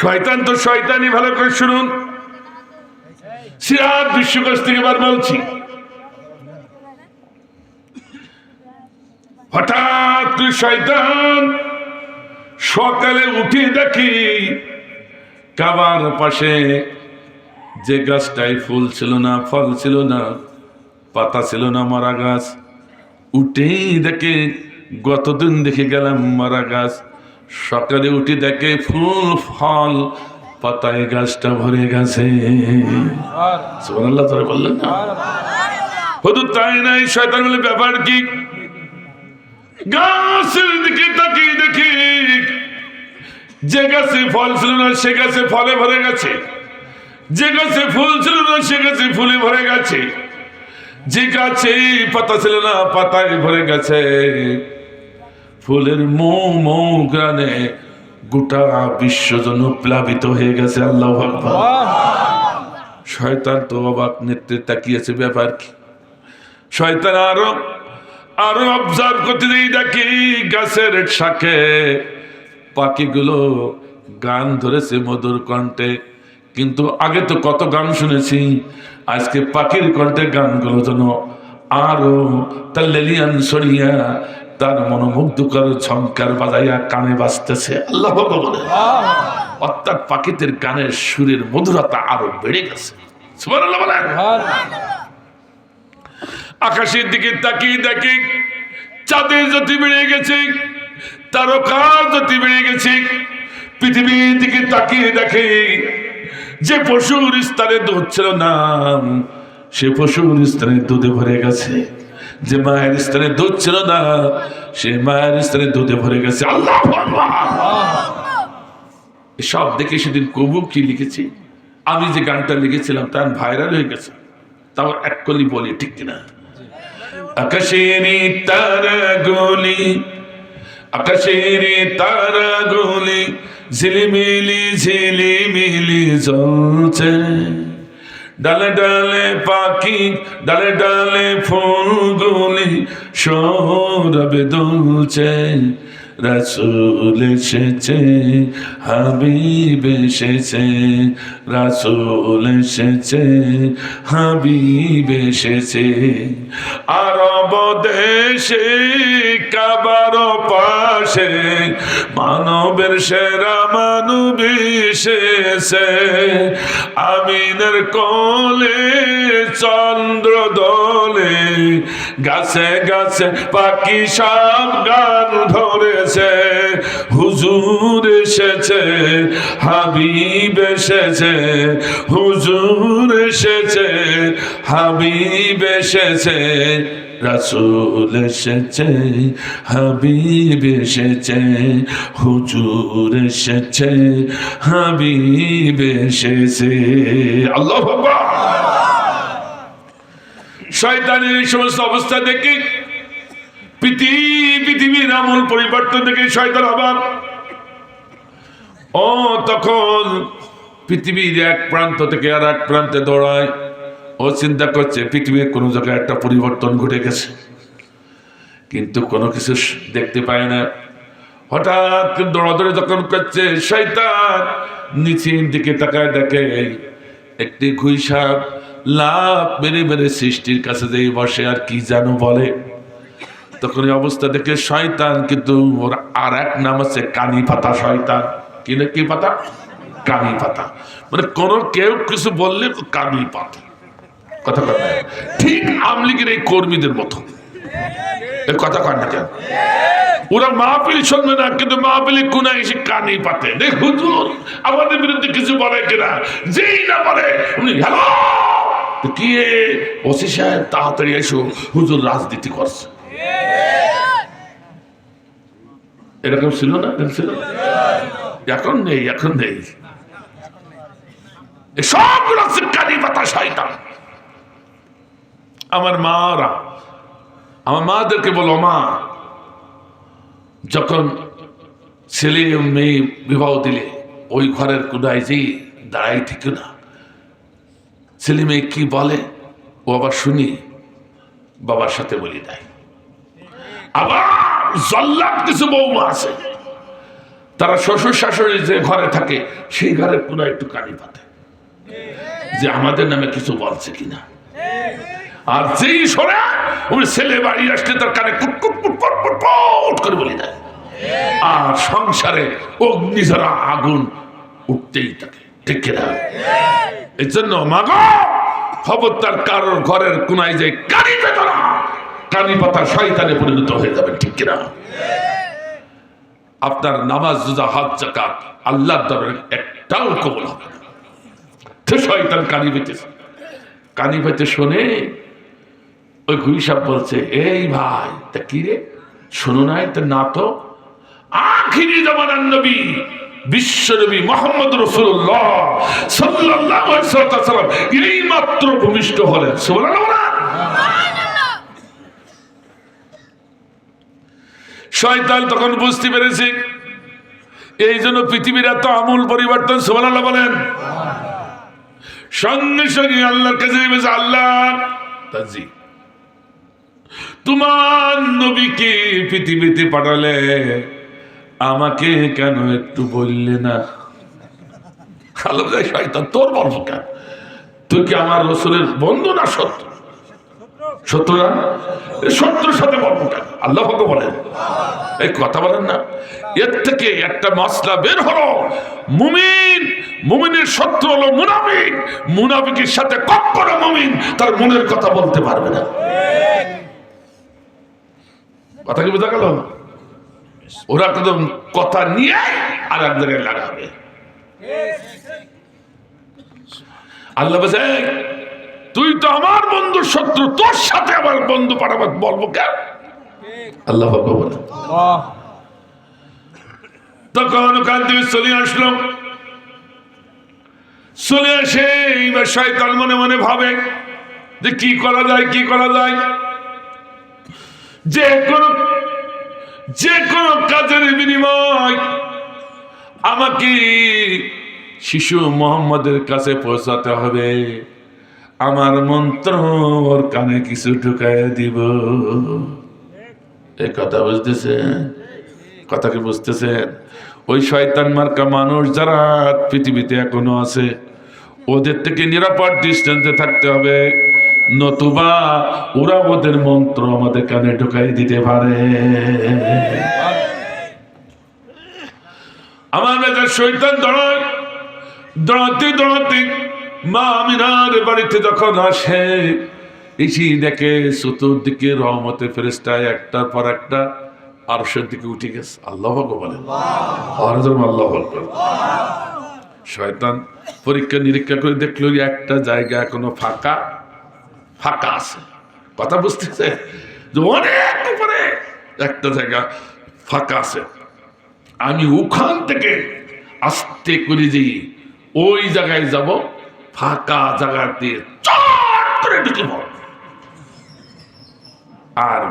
শয়তান তো শয়তানি ভালো করে শুনুন। সিরাত বিশ্বকোষ থেকে এবার বলছি। হঠাৎ তুই শয়তান সকালে উঠে দেখি কাবার পাশে যে গাছটায় ফুল ছিল না, ফল ছিল না, পাতা ছিল না মারা গাছ। উঠেই দেখে গতদিন দেখে গেলাম মারা গাছ। সকালে উঠে দেখে ফুল, ফল, পাতায় গাছটা ভরে গেছে। সুবহানাল্লাহ বললেন না? শুধু তাই নাই, শয়তান বলে, ব্যাপার কি? গাছের দিকে তাকিয়ে দেখি, যে গাছে ফল ছিল না, সে গাছে ফলে ভরে গেছে। যে গাছে ফুল ছিল না, সে গাছে ফুলে ভরে গেছে। যে গাছে পাতা ছিল না, পাতায় ভরে গেছে। ফুলের মৌ মৌ গ্রানে গোটা বিশ্ব যেন প্লাবিত হয়ে গেছে আল্লাহ শয়তান তো অবাক নেত্রে তাকিয়েছে ব্যাপার কি? শয়তান আরও আরও অবজার্ভ করতে দিই দেখি গাছের শাখে পাখিগুলো গান ধরেছে মধুর কণ্ঠে। কিন্তু আগে তো কত গান শুনেছি আজকে পাখির কণ্ঠে গানগুলো যেন আরও তার লেলিয়ান সরিয়া তার মনোমুগ্ধকর ঝঙ্কার বাজাইয়া কানে বাজতেছে। আল্লাহ বলে। অর্থাৎ পাখিদের গানের সুরের মধুরতা আরও বেড়ে গেছে। আকাশের দিকে তাকিয়ে দেখি চাঁদের জ্যোতি বেড়ে গেছে তারকার জ্যোতি বেড়ে গেছে। পৃথিবীর দিকে তাকিয়ে দেখে যে পশুর স্থানে দুধ ছিল না সে পশুর স্থানে দুধে ভরে গেছে। যে মায়ের স্থানে দুধ ছিল না, সে মায়ের স্থানে দুধে ভরে গেছে। আল্লাহ সব দেখে সেদিন কবু কি লিখেছি? আমি যে গানটা লিখেছিলাম, তার ভাইরাল হয়ে গেছে। তাও এক কলি বলি, ঠিক কিনা? আকাশের তারা গলি আকাশের তারা গলি ঝিলিমিলি ঝিলিমিলি জ্বলছে। ডালে ডালে পাখি ডালে ডালে ফুলগুলি সৌরভে দুলছে রাসুল এসেছে, হাবিব এসেছে, রাসুল এসেছে, হাবিব এসেছে। আরব দেশে কাবার পাশে মানবের সেরা মানব এসেছে। আমিনের কোলে চন্দ্র দোলে, গাছে গাছে পাখি সব গান ধরেছে হুজুর এসেছে, হাবিব এসেছে, হুজুর এসেছে, হাবিব এসেছে, রাসুল এসেছে, হাবিব এসেছে, হুজুর এসেছে, হাবিব এসেছে। আল্লাহ বাবা শয়তানের এই সমস্ত অবস্থা দেখে পৃথিবী পৃথিবীর আমূল পরিবর্তন দেখে শয়তান অবাক। ও, তখন পৃথিবীর এক প্রান্ত থেকে আর এক প্রান্তে দৌড়ায়। ও চিন্তা করছে, পৃথিবীর কোনো জায়গায় একটা পরিবর্তন ঘটে গেছে। কিন্তু কোনো কিছু দেখতে পায় না। হঠাৎ দৌড়াদৌড়ি যখন করছে, শয়তান নিচের দিকে তাকায় দেখে একটি ঘুইসাপ লাভ মেরে মেরে সৃষ্টির কাছে যেই বসে, আর কি জানো বলে। তখন এই অবস্থা দেখে শয়তান কিন্তু ওর আর এক নাম আছে কানি পাতা শয়তান। কি না কি পাতা? কানি পাতা। মানে কোন কেউ কিছু বললে কানি পাতা। কথা কথা ঠিক আমলিগের এই কর্মীদের মতো। কথা কয় না কেন? ওরা মাহফিল শুনবে না, কিন্তু মাহফিলে কোনা এসে কানি পাতে। দেখ হুজুর, আমাদের বিরুদ্ধে কিছু বলে কিনা? যেই না বলে হ্যালো! কি ওসি সাহেব, তাড়াতাড়ি এসো। হুজুর রাজনীতি করছে। এরকম ছিল না? ছিল? এখন নেই এখন নেই। সবগুলো কানি পাতা শয়তান। আমার মারা, আমার মাদেরকে বলো, মা, যখন ছেলে মেয়ে বিবাহ দিলে, ওই ঘরের কোনায় যে দাঁড়াই ঠিক না। ছেলে মেয়ে কি বলে? ও আবার শুনি, বাবার সাথে বলি দেয় আবার জল্লাদ কিছু বৌমা আছে। তারা শ্বশুর শাশুড়ি যে ঘরে থাকে, সেই ঘরের কোনো একটু কানি পাতে যে আমাদের নামে কিছু বলছে কিনা। আর যেই শোনে, ওই ছেলে বাড়ি আসলে তার কানে কুট কুট কুট কুট কুট কুট করে বলি দেয়। আর সংসারে অগ্নিঝরা আগুন উঠতেই থাকে। ঠিক কিনা? এই জন্য মাগো, খবরদার কারোর ঘরের কোনায় যে কানি কানি পাতা শয়তানে পরিণত হয়ে যাবে ঠিক কিনা? আপনার নামাজ, রোজা হাত জাকাত আল্লাহর দরবারে একটাও কবল হবে না। শয়তান কানি পেতেছে কানি পেতে শোনে, ওই বলছে, এই ভাই, তা কি রে? শোনো না তো? আখিরি জামানার নবী, বিশ্ব নবী মোহাম্মদ রসুল্লাহ সাল্লাম এই মাত্র ভূমিষ্ঠ হলেন। শয়তান তখন বুঝতে পেরেছে। এই জন্য পৃথিবীর এত আমূল পরিবর্তন সুবহানাল্লাহ বলেন। সঙ্গে সঙ্গে আল্লাহর কাছে নেমেছে আল্লাহ তাজি তোমার নবীকে পৃথিবীতে পাঠালে আমাকে কেন একটু বললে না? আল্লাহ বলে, শয়তান তোর বলব কেন? তুই কি আমার রসুলের বন্ধু না সত্য? শত্রু না শত্রুর সাথে বলব আল্লাহ বলেন। এই কথা বলেন না। এর থেকে একটা মশলা বের হলো। মুমিন মুমিনের শত্রু হলো মুনাফিক। মুনাফিকের সাথে কখনো মুমিন তার মনের কথা বলতে পারবে না। কথা কি বোঝা গেল? ওরা একদম কথা নিয়ে আর এক লাগাবে। আল্লাহ বলছে "এই, তুই তো আমার বন্ধু শত্রু তোর সাথে আমার বন্ধু পাঠাবার বলব কেন? আল্লাহ পাক বলে তখন ওখান থেকে চলে আসলো। চলে আসে এইবার শয়তান মনে মনে ভাবে যে কি করা যায় কি করা যায়। যে কোনো যে কোনো কাজের বিনিময় আমাকে শিশু মোহাম্মদের কাছে পৌঁছাতে হবে। আমার মন্ত্র ওর কানে কিছু ঢুকায় দিব। এই কথা বুঝতেছেন? কথা কি ওই শয়তান মার্কা মানুষ যারা পৃথিবীতে এখনও আছে, ওদের থেকে নিরাপদ ডিস্টেন্সে থাকতে হবে। নতুবা ওরা ওদের মন্ত্র আমাদের কানে ঢুকাই দিতে পারে। আমার শৈতান দড়ায় দড়াতে দড়াতে মা আমিনার বাড়িতে যখন আসে, এসি দেখে চতুর্দিকে রহমতে ফেরেস্তায় একটার পর একটা আরশের দিকে উঠে গেছে। আল্লাহ বলেন আল্লাহ বলবেন শয়তান পরীক্ষা নিরীক্ষা করে দেখল একটা জায়গা এখনও ফাঁকা ফাঁকা আছে। কথা বুঝতেছে? যে অনেক উপরে একটা জায়গা ফাঁকা আছে। আমি ওখান থেকে আস্তে করে যাই ওই জায়গায় যাব ফাঁকা জায়গা দিয়ে চট করে ঢুকে পড়ব। আর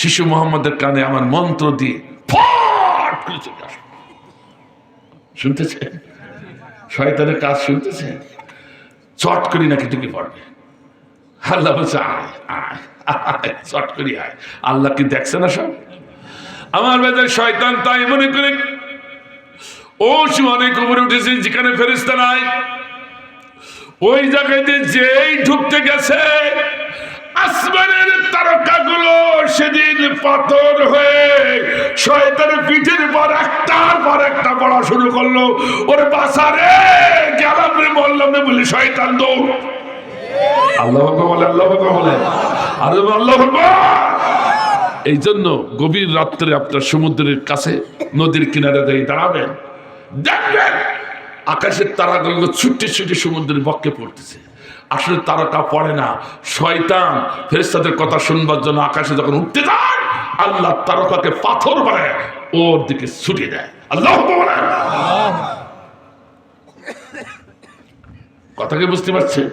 শিশু মোহাম্মদের কানে আমার মন্ত্র দিয়ে ফট করে চলে আসব শুনতেছেন শয়তানের কাজ শুনতেছেন চট করি নাকি ঢুকে পড়বে। আল্লাহ বলছে, আয় আয় চট করি, আয়। আল্লাহ কি দেখছে না সব? আমার বেজার শয়তান তাই মনে করে, ও সে অনেক উপরে উঠেছে, যেখানে ফেরিস্তা নাই। ওই জায়গাতে যেই ঢুকতে গেছে, আসমানের তারকাগুলো সেদিন পাথর হয়ে শয়তানের পিঠের পর একটার পর একটা পড়া শুরু করল। ওর বাসারে গেলাম রে বললাম রে বলি, শয়তান দৌড় আল্লাহ বলে আল্লাহ বলে। আরে আল্লাহ এই জন্য গভীর রাত্রে আপনার সমুদ্রের কাছে নদীর কিনারে দাঁড়াবেন। দেখবেন আকাশের তারাগুলো ছুটে ছুটে সমুদ্রের বক্ষে পড়তেছে। আসলে তারাটা পড়ে না। শয়তান ফেরেশতাদের কথা শুনবার জন্য আকাশে যখন উঠতে যান আল্লাহ তারকাকে পাথর বানায় ওর দিকে ছুটে দেয় আল্লাহ কথা কি বুঝতে পারছেন?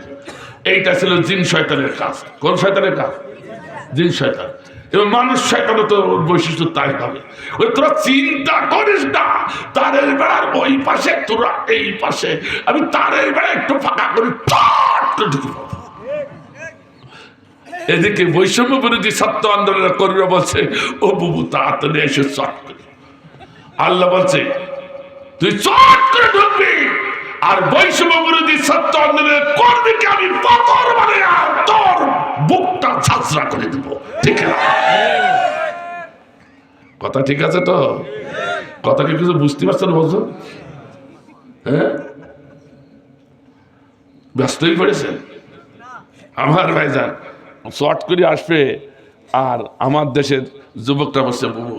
এইটা ছিল জিন শয়তানের কাজ। কোন শয়তানের কাজ? জিন শয়তান। এবং মানুষ তো বৈশিষ্ট্য তাই হবে। ওই তোরা চিন্তা করিস না, তারের বেড়ার ওই পাশে, তোরা এই পাশে। আমি তারের বেড়া একটু ফাঁকা করে ঢুকে এদিকে বৈষম্য বিরোধী সত্য আন্দোলনের কর্মীরা বলছে, ও বুবু, তাড়াতাড়ি এসে চট করে। আল্লাহ বলছে, তুই চট করে ঢুকবি। আর বৈষম্য বিরোধী ছাত্র আন্দোলনের কর্মীকে আমি পাথর মানে আর তোর বুকটা ছাত্রা করে দিব। ঠিক কথা ঠিক আছে তো? কথা কি কিছু বুঝতে পারছেন বলছো হ্যাঁ? ব্যস্তই পড়েছেন? আমার ভাইজান, শর্ট করে আসবে আর আমার দেশের যুবকরা বলছে বাবু